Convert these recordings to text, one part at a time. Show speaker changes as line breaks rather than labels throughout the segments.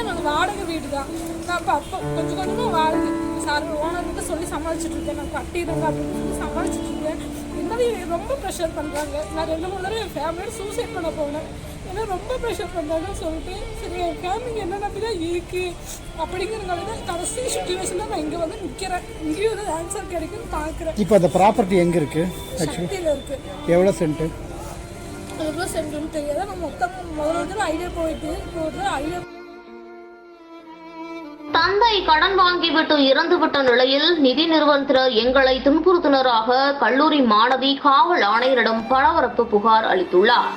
வந்து நாங்கள் வாடகை வீடு தான். நான் அப்போ அப்போ கொஞ்சம் கொஞ்சமாக வாடகை சார் ஓனர்கிட்ட சொல்லி சமாளிச்சுட்டு இருக்கேன். நான் கட்டிடுங்க அப்படின்னு சொல்லி சமாளிச்சுட்டு இருக்கேன். இருந்தாலும் ரொம்ப ப்ரெஷர் பண்ணுறாங்க நான் ரெண்டு மூணு தடவை என் ஃபேமிலியோட சூசைட் பண்ண போனேன். ஏன்னா ரொம்ப ப்ரெஷர் பண்ணுறாங்கன்னு சொல்லிட்டு சரி என் ஃபேமிலி என்ன நம்பி தான் இருக்குது அப்படிங்கிறனால தான் கடைசி சுச்சுவேஷனில் நான் இங்கே வந்து நிற்கிறேன் இங்கேயும் வந்து ஆன்சர் கிடைக்குன்னு பார்க்குறேன்
இப்போ அந்த ப்ராப்பர்ட்டி எங்கே இருக்குது
சக்தியில் இருக்குது
எவ்வளோ சென்ட்டு
எவ்வளோ சென்றுன்னு தெரியாது? நான் மொத்தம் முதல்ல வந்து ஐடியா போயிட்டு இப்போ வந்து ஐடியா
தந்தை கடன் வாங்கிவிட்டு இறந்துவிட்ட நிலையில் நிதி நிறுவனத்தினர் எங்களை துன்புறுத்தினராக கல்லூரி மாணவி காவல் ஆணையரிடம் பரபரப்பு புகார் அளித்துள்ளார்.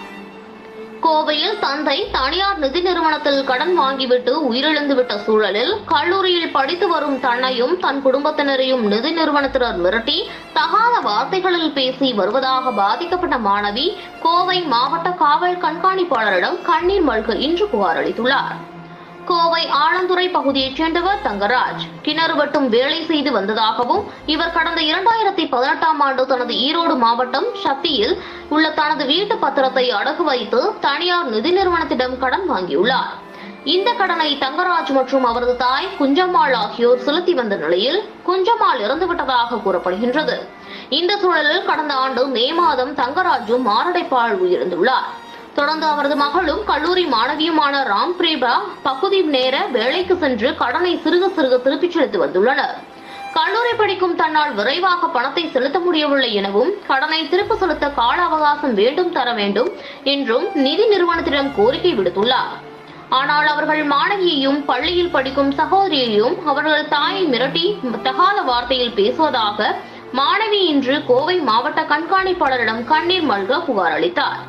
கோவையில் தந்தை தனியார் நிதி நிறுவனத்தில் கடன் வாங்கிவிட்டு உயிரிழந்துவிட்ட சூழலில் கல்லூரியில் படித்து வரும் தன்னையும் தன் குடும்பத்தினரையும் நிதி நிறுவனத்தினர் மிரட்டி தகாத வார்த்தைகளில் பேசி வருவதாக பாதிக்கப்பட்ட மாணவி கோவை மாவட்ட காவல் கண்காணிப்பாளரிடம் கண்ணீர் மல்க இன்று புகார் அளித்துள்ளார். கோவை ஆலந்துறை பகுதியைச் சேர்ந்தவர் தங்கராஜ். கிணறு வெட்டும் வேலை செய்து வந்ததாகவும் இவர் கடந்த இரண்டாயிரத்தி பதினெட்டாம் ஆண்டு தனது ஈரோடு மாவட்டம் சக்தியில் உள்ள தனது வீட்டு பத்திரத்தை அடகு வைத்து தனியார் நிதி நிறுவனத்திடம் கடன் வாங்கியுள்ளார். இந்த கடனை தங்கராஜ் மற்றும் அவரது தாய் குஞ்சம்மாள் ஆகியோர் செலுத்தி வந்த நிலையில் குஞ்சம்மாள் இறந்துவிட்டதாக கூறப்படுகின்றது. இந்த சூழலில் கடந்த ஆண்டு மே மாதம் தங்கராஜும் மாரடைப்பால் உயிரிழந்துள்ளார். தொடர்ந்து அவரது மகளும் கல்லூரி மாணவியுமான ராம் பிரேபா பகுதி நேர வேலைக்கு சென்று கடனை சிறுக சிறுக திருப்பிச் செலுத்தி வந்துள்ளனர். கல்லூரி படிக்கும் தன்னால் விரைவாக பணத்தை செலுத்த முடியவில்லை எனவும் கடனை திருப்ப செலுத்த கால அவகாசம் வேண்டும் தர வேண்டும் என்றும் நிதி நிறுவனத்திடம் கோரிக்கை விடுத்துள்ளார். ஆனால் அவர்கள் மாணவியையும் பள்ளியில் படிக்கும் சகோதரியையும் அவர்கள் தாயை மிரட்டி தகாத வார்த்தையில் பேசுவதாக மாணவி இன்று கோவை மாவட்ட கண்காணிப்பாளரிடம் கண்ணீர் மல்க புகார் அளித்தார்.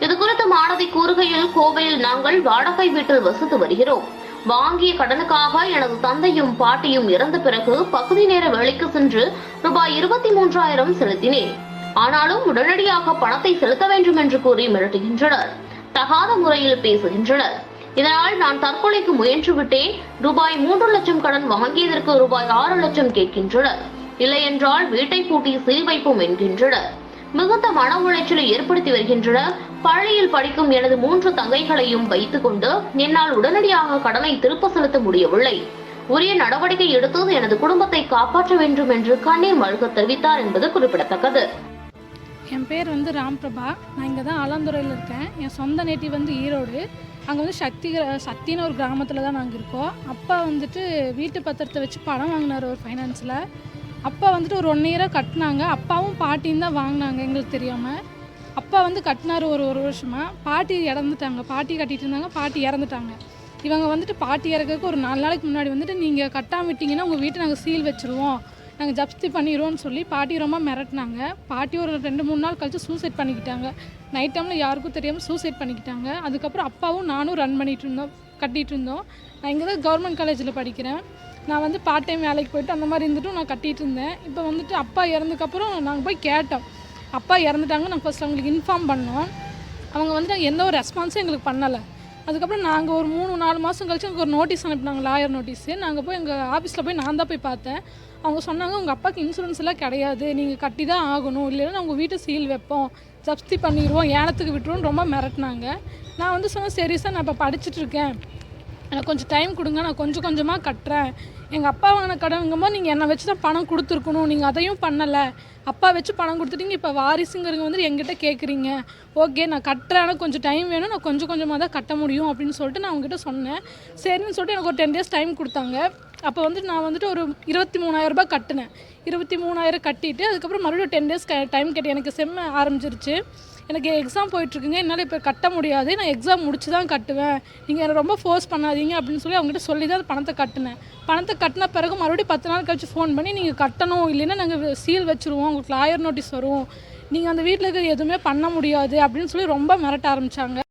இதுகுறித்து மாணவி கூறுகையில் கோவையில் நாங்கள் வாடகை வீட்டில் வசித்து வருகிறோம். வாங்கிய கடனுக்காக எனது தந்தையும் பாட்டியும் இறந்த பிறகு பகுதி நேர வேலைக்கு சென்று ரூபாய் இருபத்தி மூன்றாயிரம் செலுத்தினேன். ஆனாலும் உடனடியாக பணத்தை செலுத்த வேண்டும் என்று கூறி மிரட்டுகின்றனர். தகாத முறையில் பேசுகின்றனர். இதனால் நான் தற்கொலைக்கு முயன்று விட்டேன். ரூபாய் மூன்று லட்சம் கடன் வாங்கியதற்கு ரூபாய் ஆறு லட்சம் கேட்கின்றனர். இல்லையென்றால் வீட்டை பூட்டி சீல் வைப்போம் என்கின்றனர். மிகுந்த மன உளைச்சலை ஏற்படுத்தி வருகின்றன. பள்ளியில் படிக்கும் எனது மூன்று தங்கைகளையும் வைத்துக் கொண்டு என்னால் உடனடியாக கடனை திருப்ப செலுத்த முடியவில்லை. உரிய நடவடிக்கை எடுத்து எனது குடும்பத்தை காப்பாற்ற வேண்டும் என்று கண்ணீர் மல்க தெரிவித்தார் என்பது குறிப்பிடத்தக்கது.
என் பேர் வந்து ராம்பிரபா. நான் இங்கே தான் ஆலாந்துறையில் இருக்கேன். என் சொந்த நேட்டி வந்து ஈரோடு. அங்கே வந்து சக்தி சக்தின்னு ஒரு கிராமத்தில் தான் நாங்கள் இருக்கோம். அப்பா வந்துட்டு வீட்டு பத்திரத்தை வச்சு பணம் வாங்கினார் ஒரு ஃபைனான்ஸில் அப்பா வந்துட்டு ஒரு ஒன் இயராக கட்டினாங்க. அப்பாவும் பாட்டியும் தான் வாங்கினாங்க எங்களுக்கு தெரியாமல் அப்பா வந்து கட்டினார் ஒரு ஒரு வருஷமாக பாட்டி இறந்துட்டாங்க. பாட்டி கட்டிட்டு இருந்தாங்க பாட்டி இறந்துட்டாங்க. இவங்க வந்துட்டு பாட்டி இறக்கிறதுக்கு ஒரு நாலு நாளைக்கு முன்னாடி வந்துட்டு நீங்கள் கட்டாமல் விட்டிங்கன்னா உங்கள் வீட்டை நாங்கள் சீல் வச்சுருவோம். நாங்கள் ஜப்தி பண்ணிடுவோம்னு சொல்லி பாட்டி ரொம்ப மிரட்டினாங்க. பாட்டி ஒரு ரெண்டு மூணு நாள் கழித்து சூசைட் பண்ணிக்கிட்டாங்க. நைட் டைமில் யாருக்கும் தெரியாமல் சூசைட் பண்ணிக்கிட்டாங்க. அதுக்கப்புறம் அப்பாவும் நானும் ரன் பண்ணிகிட்டு இருந்தோம் கட்டிகிட்டு இருந்தோம். நான் இங்கே தான் கவர்மெண்ட் காலேஜில் படிக்கிறேன். நான் வந்து பார்ட் டைம் வேலைக்கு போயிட்டு அந்த மாதிரி இருந்துட்டும் நான் கட்டிகிட்டு இருந்தேன். இப்போ வந்துட்டு அப்பா இறந்ததுக்கப்புறம் நாங்கள் போய் கேட்டோம். அப்பா இறந்துட்டாங்க நாங்கள் ஃபஸ்ட் அவங்களுக்கு இன்ஃபார்ம் பண்ணோம். அவங்க வந்து எந்த ஒரு ரெஸ்பான்ஸும் எங்களுக்கு பண்ணலை. அதுக்கப்புறம் நாங்கள் ஒரு மூணு நாலு மாதம் கழிச்சு எங்களுக்கு ஒரு நோட்டீஸ் அனுப்பினாங்க லாயர் நோட்டீஸு நாங்கள் போய் எங்கள் ஆஃபீஸில் போய் நான் தான் போய் பார்த்தேன். அவங்க சொன்னாங்க உங்கள் அப்பாவுக்கு இன்சூரன்ஸ் எல்லாம் கிடையாது. நீங்கள் கட்டி தான் ஆகணும். இல்லைன்னா உங்கள் வீட்டை சீல் வைப்போம். ஜப்தி பண்ணிடுவோம் ஏனத்துக்கு விட்டுருவோம் ரொம்ப மிரட்டினாங்க. நான் வந்து சொன்னேன் சரி சார் நான் இப்போ படிச்சுட்ருக்கேன் எனக்கு கொஞ்சம் டைம் கொடுங்க நான் கொஞ்சம் கொஞ்சமாக கட்டுறேன். எங்கள் அப்பா வாங்கின கடனுங்கும்போது நீங்கள் என்னை வச்சு தான் பணம் கொடுத்துருக்கணும். நீங்கள் அதையும் பண்ணலை. அப்பா வச்சு பணம் கொடுத்துட்டீங்க இப்போ வாரிசுங்கிறவங்க வந்து எங்கிட்ட கேட்குறீங்க ஓகே நான் கட்டுறேன் ஆனால் கொஞ்சம் டைம் வேணும். நான் கொஞ்சம் கொஞ்சமாக தான் கட்ட முடியும் அப்படின்னு சொல்லிட்டு நான் அவங்ககிட்ட சொன்னேன். சரின்னு சொல்லிட்டு எனக்கு ஒரு டென் டேஸ் டைம் கொடுத்தாங்க. அப்போ வந்துட்டு நான் வந்துட்டு ஒரு இருபத்தி மூணாயிரரூபா கட்டினேன். இருபத்தி மூணாயிரம் கட்டிட்டு அதுக்கப்புறம் மறுபடியும் டென் டேஸ் டைம் கேட்டேன். எனக்கு செம்ம ஆரம்பிச்சிருச்சு. எனக்கு எக்ஸாம் போயிட்டுருக்குங்க என்னால் இப்போ கட்ட முடியாது. நான் எக்ஸாம் முடிச்சு தான் கட்டுவேன். நீங்கள் என்னை ரொம்ப ஃபோர்ஸ் பண்ணாதீங்க அப்படின்னு சொல்லி அவங்ககிட்ட சொல்லி தான் பணத்தை கட்டினேன். பணத்தை கட்டின பிறகு மறுபடியும் பத்து நாள் கழிச்சு ஃபோன் பண்ணி நீங்கள் கட்டணும். இல்லைன்னா நாங்கள் சீல் வச்சுருவோம். உங்களுக்கு லாயர் நோட்டீஸ் வரும். நீங்கள் அந்த வீட்டில் இருக்கிற எதுவுமே பண்ண முடியாது. அப்படின்னு சொல்லி ரொம்ப மிரட்ட ஆரம்பித்தாங்க